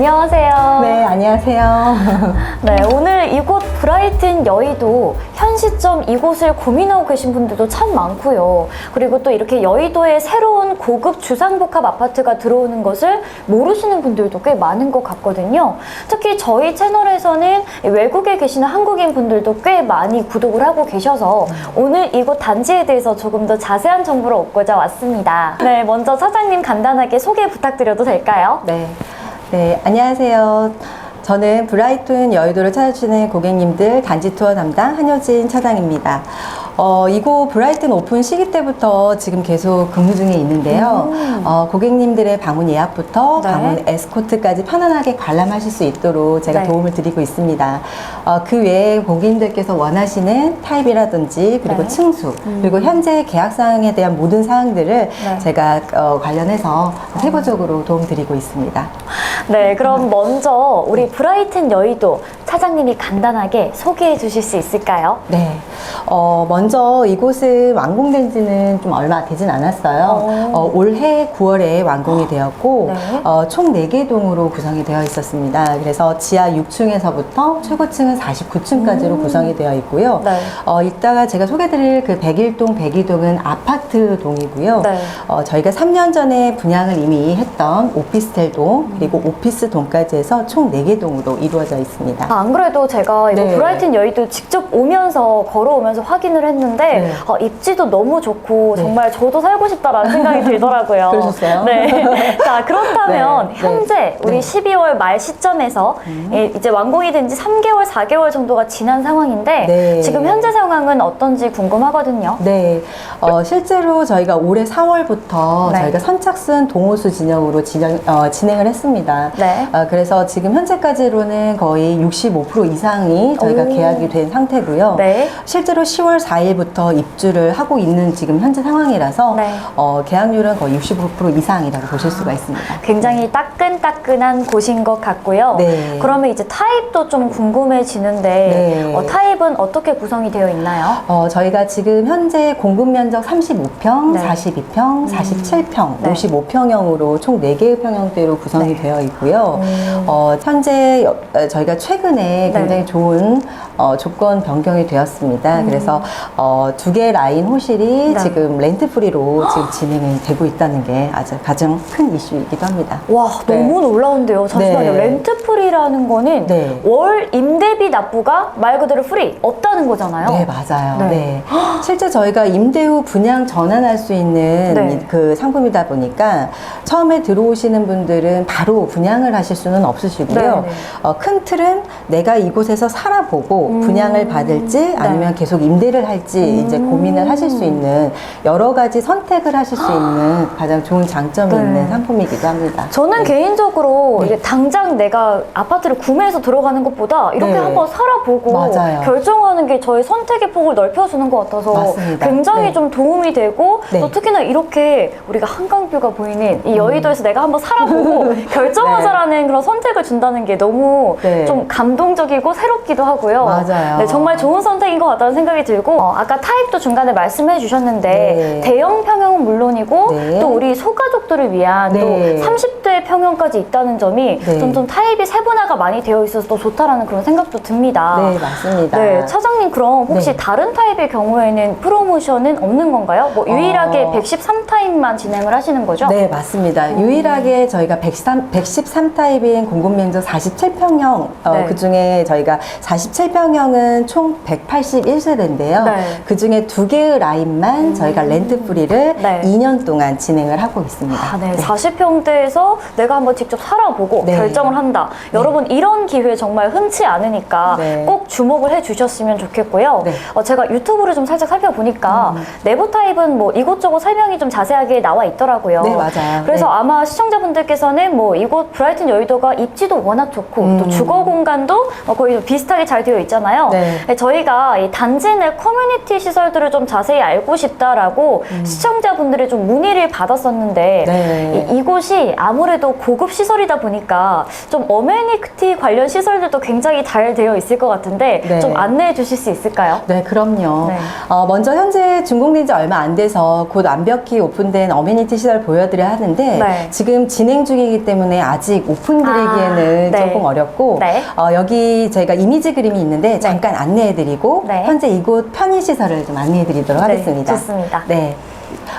안녕하세요. 네, 안녕하세요. 네, 오늘 이곳 브라이튼 여의도 현 시점 이곳을 고민하고 계신 분들도 참 많고요. 그리고 또 이렇게 여의도에 새로운 고급 주상복합 아파트가 들어오는 것을 모르시는 분들도 꽤 많은 것 같거든요. 특히 저희 채널에서는 외국에 계시는 한국인 분들도 꽤 많이 구독을 하고 계셔서 오늘 이곳 단지에 대해서 조금 더 자세한 정보를 얻고자 왔습니다. 네, 먼저 사장님 간단하게 소개 부탁드려도 될까요? 네. 네, 안녕하세요. 저는 브라이튼 여의도를 찾아주시는 고객님들 단지 투어 담당 한효진 차장입니다. 어, 이곳 브라이튼 오픈 시기 때부터 지금 계속 근무 중에 있는데요. 어, 고객님들의 방문 예약부터 음. 네. 방문 에스코트까지 편안하게 관람하실 수 있도록 제가 네. 도움을 드리고 있습니다. 어, 그 외에 고객님들께서 원하시는 타입이라든지 그리고 네. 층수 그리고 현재 계약 사항에 대한 모든 사항들을 네. 제가 어, 관련해서 세부적으로 도움드리고 있습니다. 네, 그럼 먼저 우리 브라이튼 여의도 차장님이 간단하게 소개해 주실 수 있을까요? 네. 어, 먼저 이곳은 완공된 지는 좀 얼마 되진 않았어요. 어. 어, 올해 9월에 완공이 되었고, 네. 어, 총 4개 동으로 구성이 되어 있었습니다. 그래서 지하 6층에서부터 최고층은 49층까지로 구성이 되어 있고요. 음. 네. 어, 이따가 제가 소개드릴 그 101동, 102동은 아파트 동이고요. 네. 어, 저희가 3년 전에 분양을 이미 했던 오피스텔 동, 그리고 오피스 동까지 해서 총 4개 동으로 이루어져 있습니다. 아, 안 그래도 제가 이거 네. 브라이튼 여의도 직접 오면서 걸어오면서 확인을 했는데 네. 어, 입지도 너무 좋고 네. 정말 저도 살고 싶다라는 생각이 들더라고요. 그러셨어요? 네. 자 그렇다면 네. 현재 네. 우리 네. 12월 말 시점에서 예, 이제 완공이 된 지 3개월, 4개월 정도가 지난 상황인데 네. 지금 현재 상황은 어떤지 궁금하거든요. 네, 어, 실제로 저희가 올해 4월부터 네. 저희가 선착순 동호수 진영으로 진행, 어, 진행을 했습니다. 네. 어, 그래서 지금 현재까지로는 거의 65% 이상이 저희가 오. 계약이 된 상태고요. 네. 실제로 10월 4일부터 입주를 하고 있는 지금 현재 상황이라서 네. 어, 계약률은 거의 65% 이상이라고 보실 수가 있습니다. 굉장히 따끈따끈한 곳인 것 같고요. 네. 그러면 이제 타입도 좀 궁금해지는데 네. 어, 타입은 어떻게 구성이 되어 있나요? 어, 저희가 지금 현재 공급 면적 35평, 네. 42평, 47평, 네. 55평형으로 총 4개의 평형대로 구성이 네. 되어 있고요. 음. 어, 현재 여- 어, 저희가 최근에 네. 굉장히 좋은 어, 조건 변경이 되었습니다. 그래서 어, 두 개 라인 호실이 음. 네. 지금 렌트 프리로 지금 진행이 되고 있다는 게 아주 가장 큰 이슈이기도 합니다. 와 네. 너무 놀라운데요. 잠시만요. 네. 렌트 프리라는 거는 네. 월 임대비 납부가 말 그대로 프리 없다는 거잖아요. 네, 맞아요. 네. 네. 실제 저희가 임대 후 분양 전환할 수 있는 네. 이- 그 상품이다 보니까 처음에 들어오시는 분들은 바로 분양을 하실 수는 없으시고요. 네, 네. 어, 큰 틀은 내가 이곳에서 살아보고 음. 분양을 받을지 아니면 계속 임대를 할지 이제 음. 고민을 하실 수 있는 여러 가지 선택을 하실 수 있는 가장 좋은 장점이 네. 있는 상품이기도 합니다. 저는 네. 개인적으로 네. 이게 당장 내가 아파트를 구매해서 들어가는 것보다 이렇게 네. 한번 살아보고 맞아요. 결정하는 게 저의 선택의 폭을 넓혀주는 것 같아서 맞습니다. 굉장히 네. 좀 도움이 되고 네. 또 특히나 이렇게 우리가 한강뷰가 보이는 이 여의도에서 내가 한번 살아보고 결정하자라는 그런 선택을 준다는 게 너무 네. 좀 감동 적이고 새롭기도 하고요. 맞아요. 네, 정말 좋은 선택인 것 같다는 생각이 들고 어, 아까 타입도 중간에 말씀해 주셨는데 네. 대형 평형은 물론이고 네. 또 우리 소가족들을 위한 네. 또 30대 평형까지 있다는 점이 네. 좀, 좀 타입이 세분화가 많이 되어 있어서 더 좋다라는 그런 생각도 듭니다. 네, 맞습니다. 네, 차장님 그럼 혹시 네. 다른 타입의 경우에는 프로모션은 없는 건가요? 뭐 유일하게 어. 113타입만 진행을 하시는 거죠? 네, 맞습니다. 유일하게 저희가 113, 113타입인 공급 면적 47평형, 어, 네. 그 중에 저희가 47평형은 총 181세대인데요. 네. 그 중에 두 개의 라인만 저희가 렌트 프리를 네. 2년 동안 진행을 하고 있습니다. 아, 네. 40평대에서 내가 한번 직접 살아보고 네. 결정을 한다. 여러분 이런 기회 정말 흔치 않으니까 네. 꼭 주목을 해주셨으면 좋겠고요. 네. 어, 제가 유튜브를 좀 살짝 살펴보니까 음. 내부 타입은 뭐 이곳저곳 설명이 좀 자세하게 나와 있더라고요. 네, 맞아요. 그래서 네. 아마 시청자분들께서는 뭐 이곳 브라이튼 여의도가 입지도 워낙 좋고 또 음. 주거 공간도 어, 거의 좀 비슷하게 잘 되어 있잖아요. 네. 네, 저희가 이 단지 내 커뮤니티 시설들을 좀 자세히 알고 싶다라고 시청자분들의 좀 문의를 받았었는데 음. 네. 이, 이곳이 아무래도 고급 시설이다 보니까 좀 어메니티 관련 시설들도 굉장히 잘 되어 있을 것 같은데 네. 좀 안내해 주실 수 있을까요? 네, 그럼요. 네. 어, 먼저 현재 준공된 지 얼마 안 돼서 곧 완벽히 오픈된 어메니티 시설 보여드려야 하는데 네. 지금 진행 중이기 때문에 아직 아직 오픈드리기에는 아, 네. 조금 어렵고 네. 어, 여기 저희가 이미지 그림이 있는데 잠깐 안내해드리고 네. 현재 이곳 편의시설을 좀 안내해드리도록 하겠습니다. 네, 좋습니다. 네.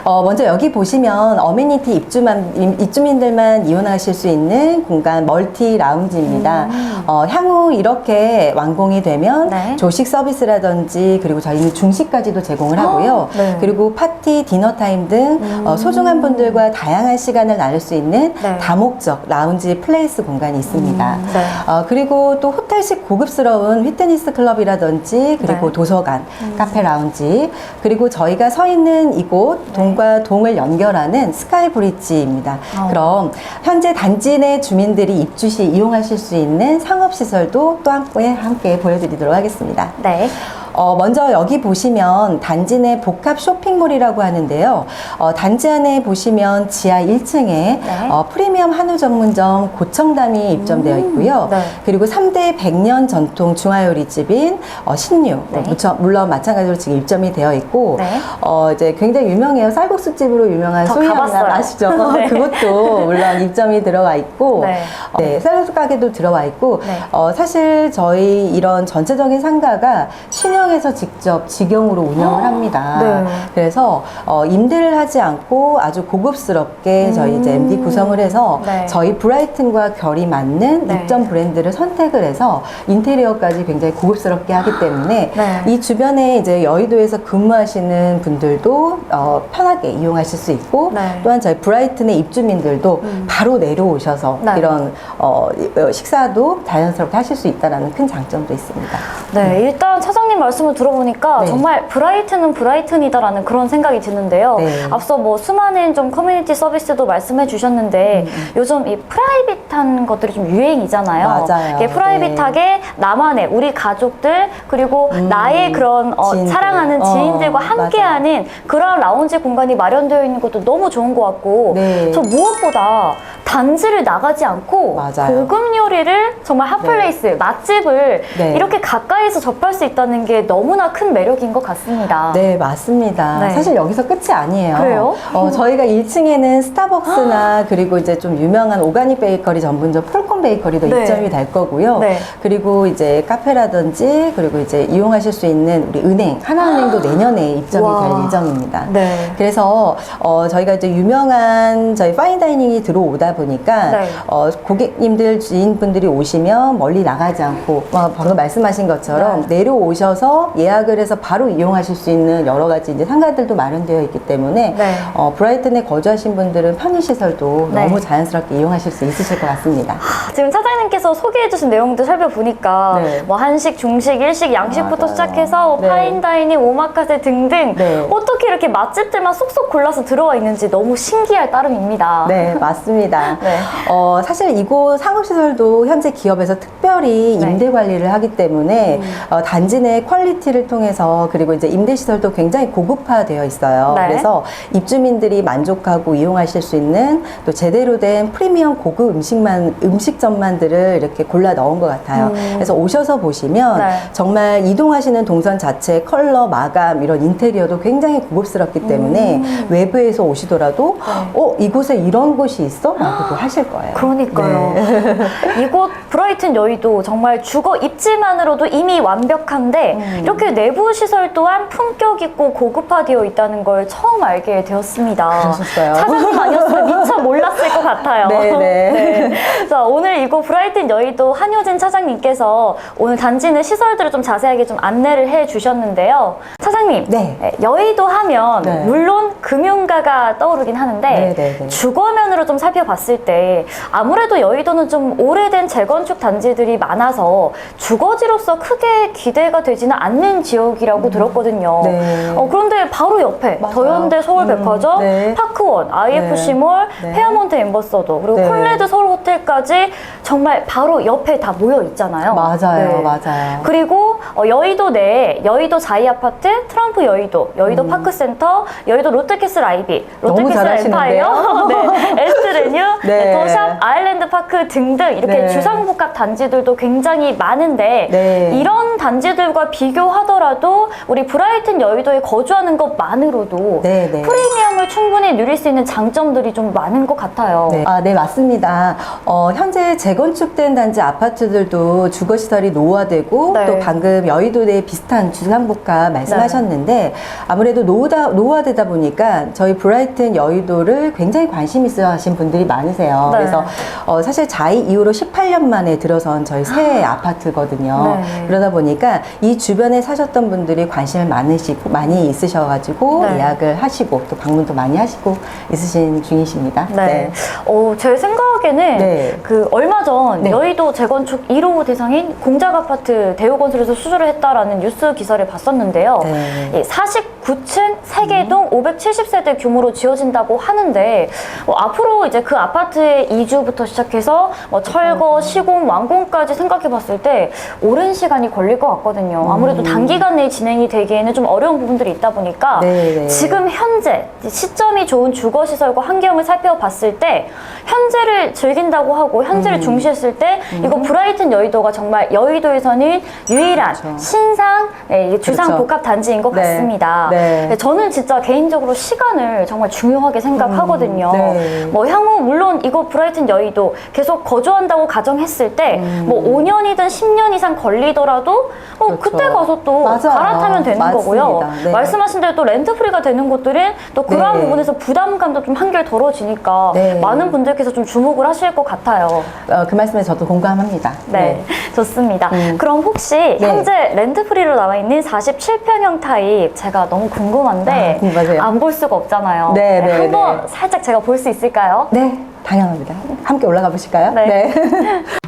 어, 먼저 여기 보시면 어메니티 입주만, 임- 입주민들만 이용하실 수 있는 공간 멀티 라운지입니다. 어, 향후 이렇게 완공이 되면 음. 네. 조식 서비스라든지 그리고 저희는 중식까지도 제공을 하고요. 네. 음. 그리고 파티, 디너 타임 등 어, 소중한 분들과 다양한 시간을 나눌 수 있는 네. 다목적 라운지 플레이스 공간이 있습니다. 음, 네. 어, 그리고 또 호텔식 고급스러운 휘트니스 클럽이라든지 그리고 네. 도서관, 카페 라운지 그리고 저희가 서 있는 이곳 동과 동을 연결하는 스카이 브릿지입니다. 어. 그럼 현재 단지 내 주민들이 입주 시 이용하실 수 있는 상업 시설도 또 함께 함께 보여드리도록 하겠습니다. 네. 어, 먼저 여기 보시면 단지 내 복합 쇼핑몰이라고 하는데요. 어, 단지 안에 보시면 지하 1층에 네. 어, 프리미엄 한우 전문점 고청담이 입점되어 있고요. 네. 그리고 3대 100년 전통 중화요리집인 어, 신유, 네. 어, 물론 마찬가지로 지금 입점이 되어 있고, 네. 어, 이제 굉장히 유명해요. 쌀국수집으로 유명한 가봤어요. 아시죠? 네. 그것도 물론 입점이 들어가 있고, 네. 어, 네, 쌀국수 가게도 들어와 있고, 네. 어, 사실 저희 이런 전체적인 상가가 신 형에서 직접 직영으로 운영을 합니다. 네. 그래서 어, 임대를 하지 않고 아주 고급스럽게 저희 이제 MD 구성을 해서 음. 네. 저희 브라이튼과 결이 맞는 네. 입점 브랜드를 선택을 해서 인테리어까지 굉장히 고급스럽게 하기 때문에 네. 이 주변에 이제 여의도에서 근무하시는 분들도 어, 편하게 이용하실 수 있고 네. 또한 저희 브라이튼의 입주민들도 바로 내려오셔서 네. 이런 어, 이- 어, 식사도 자연스럽게 하실 수 있다라는 큰 장점도 있습니다. 네, 일단 차장님 말 씀을 들어보니까 네. 정말 브라이튼은 브라이튼이다라는 그런 생각이 드는데요. 네. 앞서 뭐 수많은 좀 커뮤니티 서비스도 말씀해 주셨는데 음, 요즘 이 프라이빗한 것들이 좀 유행이잖아요. 맞아요. 이게 프라이빗하게 나만의 우리 가족들 그리고 음, 나의 그런 어, 지인들. 사랑하는 어, 지인들과 맞아요. 함께하는 그런 라운지 공간이 마련되어 있는 것도 너무 좋은 것 같고 네. 저 무엇보다 단지를 나가지 않고 맞아요. 고급 요리를 정말 핫플레이스 맛집을 네. 이렇게 가까이서 접할 수 있다는 게 너무나 큰 매력인 것 같습니다. 네, 맞습니다. 네. 사실 여기서 끝이 아니에요. 그래요? 어, 저희가 1층에는 스타벅스나 그리고 이제 좀 유명한 오가닉 베이커리 전문점 폴콘 베이커리도 네. 입점이 될 거고요. 네. 그리고 이제 카페라든지 그리고 이제 이용하실 수 있는 우리 은행, 하나은행도 내년에 입점이 와. 될 예정입니다. 네. 그래서 어, 저희가 이제 유명한 저희 파인다이닝이 들어오다 보니 까 네. 어, 고객님들 지인분들이 오시면 멀리 나가지 않고 어, 방금 말씀하신 것처럼 네. 내려오셔서 예약을 해서 바로 이용하실 수 있는 여러 가지 이제 상가들도 마련되어 있기 때문에 네. 어, 브라이튼에 거주하신 분들은 편의시설도 네. 너무 자연스럽게 이용하실 수 있으실 것 같습니다. 지금 차장님께서 소개해주신 내용들 살펴보니까 네. 뭐 한식, 중식, 일식, 양식부터 맞아요. 시작해서 뭐 네. 파인다이닝, 오마카세 등등 네. 어떻게 이렇게 맛집들만 쏙쏙 골라서 들어와 있는지 너무 신기할 따름입니다. 네, 맞습니다. 네. 어, 사실 이곳 상업시설도 현재 기업에서 특별히 네. 음. 임대 관리를 하기 때문에 어, 단지 내 퀄리티를 통해서 그리고 이제 임대 시설도 굉장히 고급화되어 있어요. 네. 그래서 입주민들이 만족하고 이용하실 수 있는 또 제대로 된 프리미엄 고급 음식만, 음식점만들을 이렇게 골라 넣은 것 같아요. 음. 그래서 오셔서 보시면 네. 정말 이동하시는 동선 자체 컬러, 마감, 이런 인테리어도 굉장히 고급스럽기 때문에 음. 외부에서 오시더라도 네. 어, 이곳에 이런 곳이 있어? 라고 하실 거예요. 그러니까요. 네. 이곳 브라이튼 여의도 정말 주거 입지만으로도 이미 완벽한데 음. 이렇게 내부 시설 또한 품격 있고 고급화되어 있다는 걸 처음 알게 되었습니다. 그러셨어요? 차장님 아니었으면 미처 몰랐을 것 같아요. 네, 네. 자, 오늘 이곳 브라이튼 여의도 한효진 차장님께서 오늘 단지 내 시설들을 좀 자세하게 좀 안내를 해 주셨는데요. 차장님, 네. 여의도 하면 네. 물론 금융가가 떠오르긴 하는데 네, 네, 네. 주거면으로 좀 살펴봤을 때 아무래도 여의도는 좀 오래된 재건축 단지들이 많아서 주거지로서 크게 기대가 되지는 않는 지역이라고 들었거든요. 네. 어, 그런데 바로 옆에 맞아요. 더현대 서울백화점, 음, 네. 파크원, IFC몰, 네. 페어몬트 엠버서더 그리고 네. 콜레드 서울호텔까지 정말 바로 옆에 다 모여 있잖아요. 맞아요, 네. 맞아요. 그리고 어, 여의도 내에 여의도 자이 아파트, 트럼프 여의도, 여의도 파크센터, 여의도 롯데캐슬 아이비, 음. 롯데캐슬 잘하시는데요? 엠파이어, 네, 에스트레뉴, 네. 네, 더샵, 아일랜드 파크 등등 이렇게 네. 주상복합 단지들도 굉장히 많은데 네. 이런 단지들과 비교하더라도 우리 브라이튼 여의도에 거주하는 것만으로도 네, 네. 프리미엄을 충분히 누릴 수 있는 장점들이 좀 많은 것 같아요. 네. 아, 네, 맞습니다. 어, 현재 재건축된 단지 아파트들도 주거 시설이 노후화되고 네. 또 방금 여의도 내 비슷한 주상복합 말씀하셨는데 아무래도 노후다, 노후화되다 보니까 저희 브라이튼 여의도를 굉장히 관심 있어 하신 분들이 많으세요. 네. 그래서 어, 사실 자이 이후로 18년 만에 들어선 저희 새 아파트거든요. 네. 그러다 보니까 이 주변에 사셨던 분들이 관심을 많으시고 많이 있으셔가지고 네. 예약을 하시고 또 방문도 많이 하시고 있으신 중이십니다. 네. 어, 제 생각에는 네. 그 얼마 전 네. 여의도 재건축 1호 대상인 공작 아파트 대우건설에서 수주를 했다라는 뉴스 기사를 봤었는데요. 네. 이 49층 3개동 570세대 규모로 지어진다고 하는데 어, 앞으로 이제 그 아파트의 이주부터 시작해서 뭐 철거, 시공, 완공까지 생각해 봤을 때 오랜 시간이 걸릴 것 같거든요. 아무래도 단기간 내에 진행이 되기에는 좀 어려운 부분들이 있다 보니까 네, 네. 지금 현재 시점이 좋은 주거 시설과 환경을 살펴봤을 때 현재를 즐긴다고 하고 현재를 음. 중시했을 때 이거 브라이튼 여의도가 정말 여의도에서는 유일한 그렇죠. 신상 네, 이게 주상 그렇죠. 복합 단지인 것 네. 같습니다. 네. 네, 저는 진짜 개인적으로 시간을 정말 중요하게 생각하거든요. 음, 네. 뭐 향후 물론 이거 브라이튼 여의도 계속 거주한다고 가정했을 때뭐 5년이든 10년 이상 걸리더라도 뭐 음. 그렇죠. 그때 가서 또 맞아요. 갈아타면 되는 맞습니다. 거고요. 네. 말씀하신 대로 또 렌트프리가 되는 곳들은 또 그러한 네. 부분에서 부담감도 좀 한결 덜어지니까 네. 많은 분들께서 좀 주목을 하실 것 같아요. 어, 그 말씀에 저도 공감합니다. 네, 좋습니다. 음. 그럼 혹시 네. 현재 렌트프리로 나와 있는 47평형 타입 제가 너무 궁금한데 아, 궁금하세요? 안 볼 수가 없잖아요. 네, 네, 한번 네. 살짝 제가 볼 수 있을까요? 네, 당연합니다. 함께 올라가 보실까요? 네.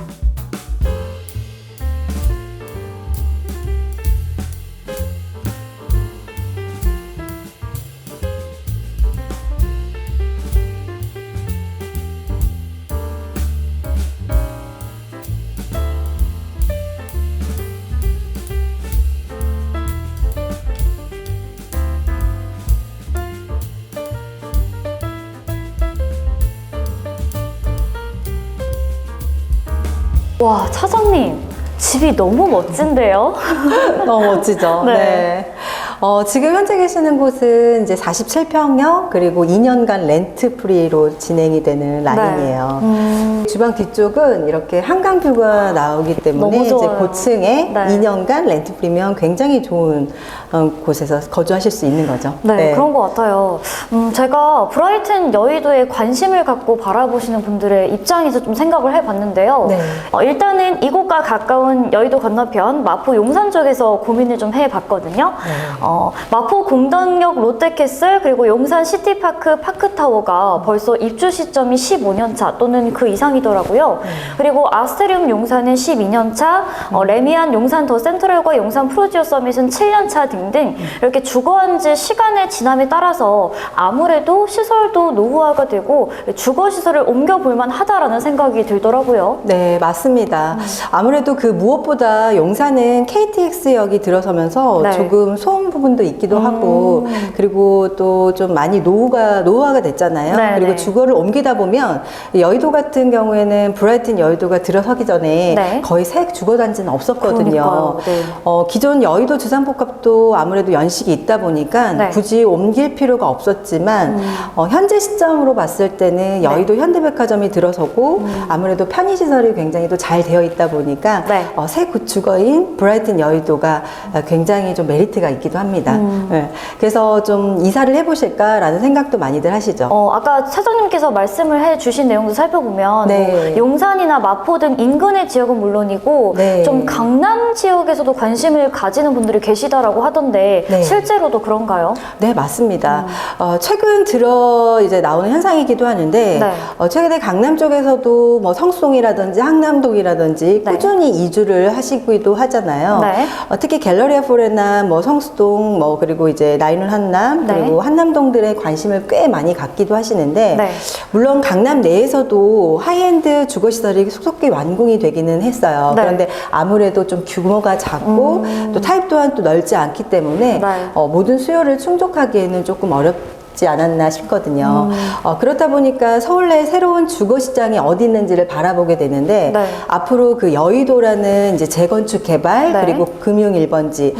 와, 차장님. 집이 너무 멋진데요? 너무 멋지죠. 네. 네. 어, 지금 현재 계시는 곳은 이제 47평형 그리고 2년간 렌트 프리로 진행이 되는 라인이에요. 음, 주방 뒤쪽은 이렇게 한강 뷰가 나오기 때문에 이제. 고층에 네. 2년간 렌트 프리면 굉장히 좋은 어, 곳에서 거주하실 수 있는 거죠. 네, 그런 것 같아요. 음, 제가 브라이튼 여의도에 관심을 갖고 바라보시는 분들의 입장에서 좀 생각을 해봤는데요. 네. 어, 일단은 이곳과 가까운 여의도 건너편 마포 용산 쪽에서 고민을 좀 해봤거든요. 네. 어, 마포 공덕역 롯데캐슬 그리고 용산 시티파크 파크타워가 벌써 입주 시점이 15년 차 또는 그 이상이더라고요. 네. 그리고 아스테리움 용산은 12년 차, 어, 레미안 용산 더 센트럴과 용산 프로지오 서밋은 7년 차 등등 이렇게 주거한 지 시간의 지남에 따라서 아무래도 시설도 노후화가 되고 주거 시설을 옮겨볼 만하다라는 생각이 들더라고요. 네, 맞습니다. 아무래도 그 무엇보다 용산은 KTX역이 들어서면서 네. 조금 소음 부분도 있기도 하고 그리고 또 좀 많이 노후가 노후화가 됐잖아요. 네, 그리고 네. 주거를 옮기다 보면 여의도 같은 경우에는 브라이튼 여의도가 들어서기 전에 네. 거의 새 주거 단지는 없었거든요. 그러니까요. 네. 어, 기존 여의도 주상복합도 아무래도 연식이 있다 보니까 네. 음. 굳이 옮길 필요가 없었지만 어, 현재 시점으로 봤을 네. 때는 여의도 현대백화점이 들어서고 아무래도 편의 시설이 굉장히 또 잘 되어 있다 보니까 네. 어, 새 구축어인 브라이튼 여의도가 어, 굉장히 좀 메리트가 있기도 합니다. 음. 네. 그래서 좀 이사를 해보실까라는 생각도 많이들 하시죠. 어, 아까 차장님께서 말씀을 해주신 내용도 살펴보면 네. 뭐 용산이나 마포 등 인근의 지역은 물론이고 네. 좀 강남 지역에서도 관심을 가지는 분들이 계시다라고 하던 데 네. 실제로도 그런가요? 네, 맞습니다. 음. 어, 최근 들어 이제 나오는 현상이기도 하는데, 네. 어, 최근에 강남 쪽에서도 뭐 성수동이라든지 항남동이라든지 네. 꾸준히 이주를 하시기도 하잖아요. 네. 어, 특히 갤러리아 포레나 뭐 성수동, 뭐 그리고 이제 나인홀 한남 네. 그리고 한남동들의 관심을 꽤 많이 갖기도 하시는데 네. 물론 강남 내에서도 하이엔드 주거 시설이 속속히 완공이 되기는 했어요. 네. 그런데 아무래도 좀 규모가 작고 또 타입 또한 또 넓지 않기 때문에 음. 네. 어, 모든 수요를 충족하기에는 조금 어렵 지 않았나 싶거든요. 음. 어, 그렇다 보니까 서울 내 새로운 주거 시장이 어디 있는지를 바라보게 되는데 네. 앞으로 그 여의도라는 이제 재건축 개발 네. 음. 그리고 금융 1번지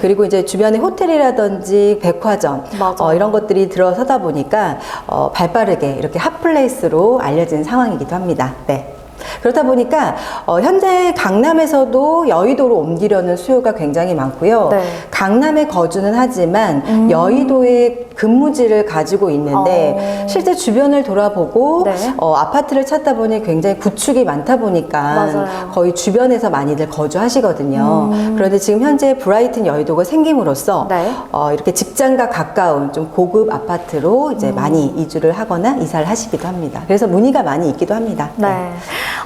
그리고 이제 주변에 호텔이라든지 백화점. 어, 이런 것들이 들어서다 보니까 어, 발빠르게 이렇게 핫플레이스로 알려진 상황이기도 합니다. 네. 그렇다 보니까 어, 현재 강남에서도 여의도로 옮기려는 수요가 굉장히 많고요. 네. 음. 강남에 거주는 하지만 여의도에 근무지를 가지고 있는데 어. 실제 주변을 돌아보고 네. 어, 아파트를 찾다 보니 굉장히 구축이 많다 보니까 맞아요. 거의 주변에서 많이들 거주하시거든요. 그런데 지금 현재 브라이튼 여의도가 생김으로써 음. 네. 어, 이렇게 직장과 가까운 좀 고급 아파트로 음. 이제 많이 이주를 하거나 이사를 하시기도 합니다. 그래서 문의가 많이 있기도 합니다. 네.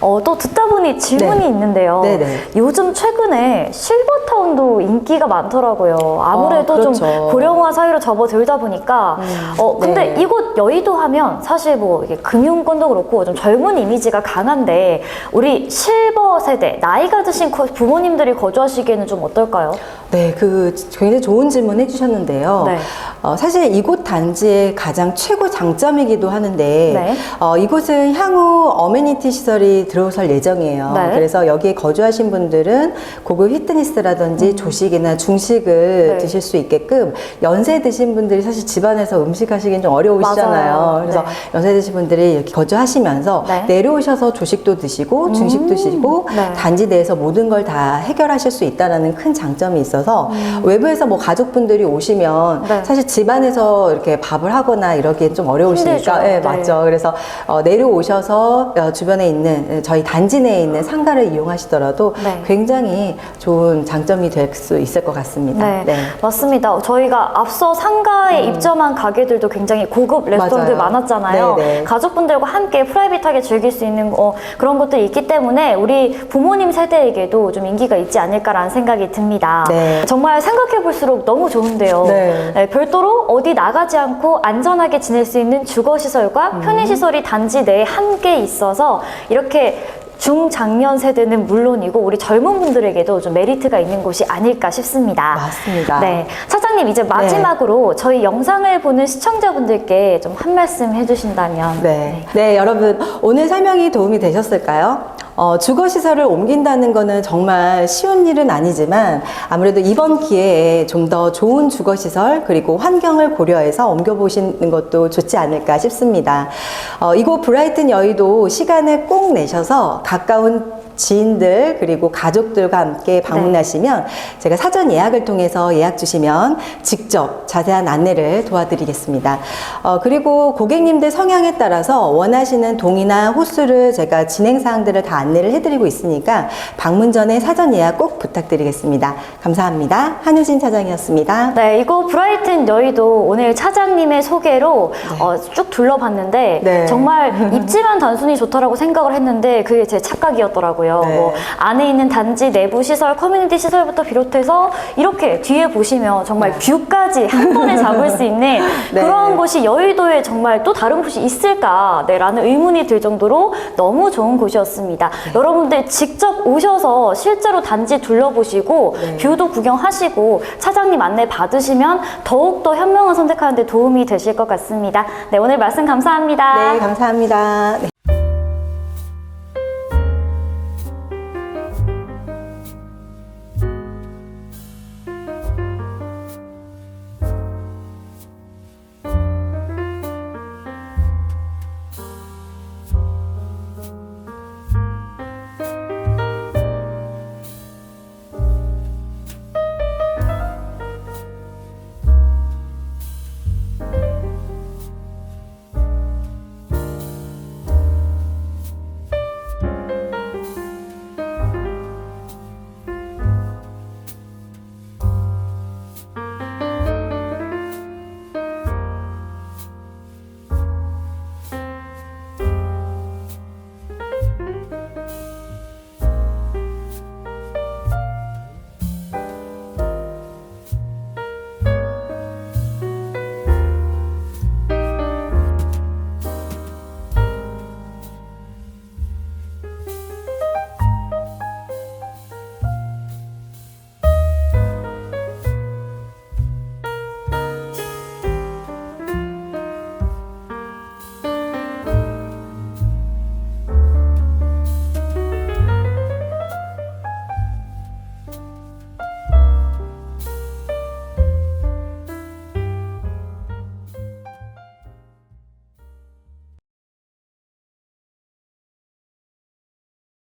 어, 또 듣다 보니 질문이 네. 있는데요. 네네. 요즘 최근에 실버타운도 인기가 많더라고요. 아무래도 어, 그렇죠. 좀 고령화 사회로 접어들다 보니까. 어, 근데 네. 이곳 여의도 하면 사실 뭐 이게 금융권도 그렇고 좀 젊은 이미지가 강한데 우리 실버 세대, 나이가 드신 거- 부모님들이 거주하시기에는 좀 어떨까요? 네, 그 굉장히 좋은 질문 해주셨는데요. 네. 어, 사실 이곳 단지의 가장 최고 장점이기도 하는데 네. 어, 이곳은 향후 어메니티 시설이 들어설 예정이에요. 네. 그래서 여기에 거주하신 분들은 고급 히트니스라든지 조식이나 중식을 음. 네. 드실 수 있게끔 연세 드신 분들이 사실 집안에서 음식 하시긴 좀 어려우시잖아요. 맞아요. 그래서 네. 연세 드신 분들이 이렇게 거주하시면서 네. 내려오셔서 조식도 드시고 중식도 드시고 네. 단지 내에서 모든 걸 다 해결하실 수 있다는 큰 장점이 있어서 외부에서 뭐 가족분들이 오시면 음. 네. 사실 집안에서 이렇게 밥을 하거나 이러기엔 좀 어려우시니까 힘들죠. 네, 네. 맞죠. 그래서 어, 내려오셔서 어, 주변에 있는 저희 단지 내에 있는 상가를 이용하시더라도 네. 굉장히 좋은 장점이 될 수 있을 것 같습니다. 네, 맞습니다. 저희가 앞서 상가에 입점한 가게들도 굉장히 고급 레스토랑들 음. 많았잖아요. 네, 네. 가족분들과 함께 프라이빗하게 즐길 수 있는 어, 그런 것들이 있기 때문에 우리 부모님 세대에게도 좀 인기가 있지 않을까라는 생각이 듭니다. 네. 정말 생각해 볼수록 너무 좋은데요. 네. 별도로 어디 나가지 않고 안전하게 지낼 수 있는 주거 시설과 음. 편의 시설이 단지 내에 함께 있어서 이렇게 중장년 세대는 물론이고 우리 젊은 분들에게도 좀 메리트가 있는 곳이 아닐까 싶습니다. 맞습니다. 네. 차장님, 이제 마지막으로 저희 영상을 보는 시청자분들께 좀 한 말씀 해주신다면. 네. 네, 여러분, 오늘 설명이 도움이 되셨을까요? 어, 주거 시설을 옮긴다는 거는 정말 쉬운 일은 아니지만 아무래도 이번 기회에 좀 더 좋은 주거 시설 그리고 환경을 고려해서 옮겨보시는 것도 좋지 않을까 싶습니다. 어, 이곳 브라이튼 여의도 시간을 꼭 내셔서 가까운 지인들 그리고 가족들과 함께 방문하시면 제가 사전 예약을 통해서 예약 주시면 직접 자세한 안내를 도와드리겠습니다. 어, 그리고 고객님들 성향에 따라서 원하시는 동이나 호수를 제가 진행 사항들을 다 안내를 해드리고 있으니까 방문 전에 사전 예약 꼭 부탁드리겠습니다. 감사합니다. 한효진 차장이었습니다. 네, 이거 브라이튼 여의도 오늘 차장님의 소개로 어, 쭉 둘러봤는데 네. 정말 입지만 단순히 좋다라고 생각을 했는데 그게 제 착각이었더라고요. 네. 뭐 안에 있는 단지 내부 시설, 커뮤니티 시설부터 비롯해서 이렇게 뒤에 보시면 정말 뷰까지 한 번에 잡을 수 있는 네. 그런 곳이 여의도에 정말 또 다른 곳이 있을까? 네, 라는 의문이 들 정도로 너무 좋은 곳이었습니다. 네. 여러분들 직접 오셔서 실제로 단지 둘러보시고 네. 뷰도 구경하시고 차장님 안내 받으시면 더욱더 현명한 선택하는 데 도움이 되실 것 같습니다. 네, 오늘 말씀 감사합니다. 네, 감사합니다. 네.